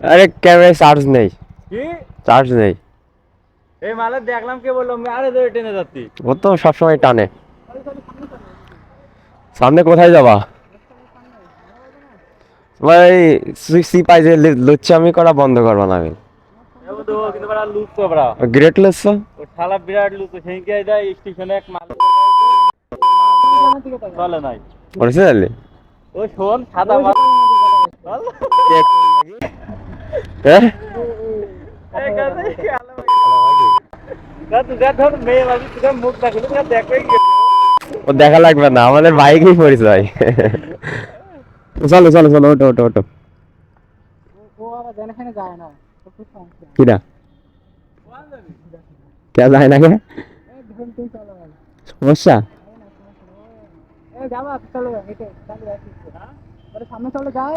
আরে ক্যামেরায় চার্জ নেই। কি? চার্জ নেই। এই মালে দেখলাম কে বলল আরে ধরে টেনে যাচ্ছি। ও তো সবসময় টানে। সামনে কোথায় যাবা? তোমার এই সিপাই যে লুচ্চামি করা বন্ধ করবা না আমি। গ্রেট শালা বিরাট লুক যায় স্টেশনে এক মাল। চলে নাই। অরিজিনালি ও শোন সাদা মাল। ও দেখা লাগবে না আমাদের বাইকেই পরিচয়। চলো চলো চলো ওটো ওটো ওটো কিরা? কে যায় না কে? সমস্যা? শোন দেখা না ধরে মারা দেখিস ও যা যায়